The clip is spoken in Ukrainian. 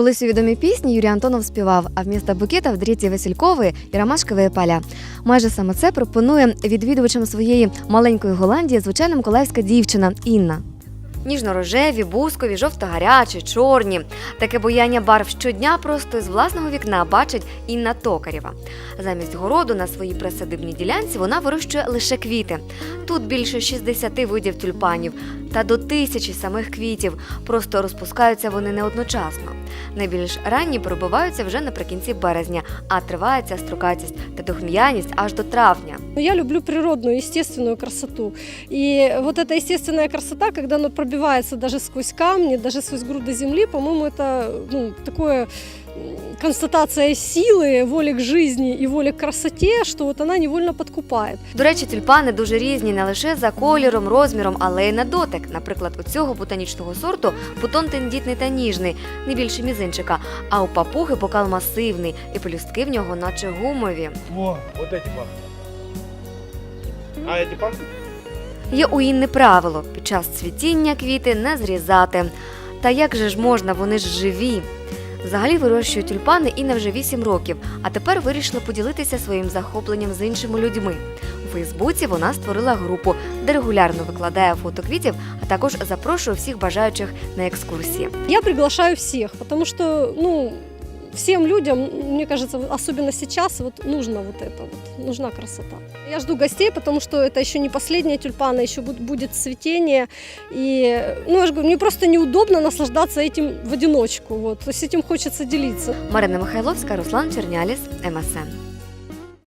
Колись у відомій пісні Юрій Антонов співав, а вмісто букета в дріті василькової і ромашкової поля. Майже саме це пропонує відвідувачам своєї маленької Голландії звичайна миколаївська дівчина Інна. Ніжно-рожеві, бускові, жовто-гарячі, чорні. Таке бояння барв щодня просто з власного вікна бачить Інна Токарєва. Замість городу на своїй присадибній ділянці вона вирощує лише квіти. Тут більше 60 видів тюльпанів та до тисячі самих квітів. Просто розпускаються вони не одночасно. Найбільш ранні пробиваються вже наприкінці березня, а триває ця та духм'яність аж до травня. Я люблю природную, естественную красоту. И вот эта естественная красота, когда она даже сквозь камни, даже сквозь груды земли, по-моему, это ну, такое м, констатация силы, воли к жизни и воли к красоте, что вот она невольно подкупает. До речі, тюльпани дуже різні не лише за кольором, розміром, але й на дотик. Наприклад, у цього ботанічного сорту бутон тендітний та ніжний, не більше мізинчика, а у папуги бокал масивний, і пелюстки в нього наче гумові. Во, вот эти пахнут. А эти пахнут? Є у Інни правило під час цвітіння квіти не зрізати. Та як же ж можна, вони ж живі. Взагалі вирощує тюльпани Інна вже 8 років, а тепер вирішила поділитися своїм захопленням з іншими людьми. У Фейсбуці вона створила групу, де регулярно викладає фото квітів, а також запрошує всіх бажаючих на екскурсії. Я приглашаю всех, потому что, ну, всем людям, мне кажется, вот особенно сейчас, вот нужно вот это вот, нужна красота. Я жду гостей, потому что это еще не последние тюльпаны, еще бу- будет цветение. И, ну, я же говорю, мне просто неудобно наслаждаться этим в одиночку, вот, то есть этим хочется делиться. Марина Михайловська, Руслан Черняліс, МСН.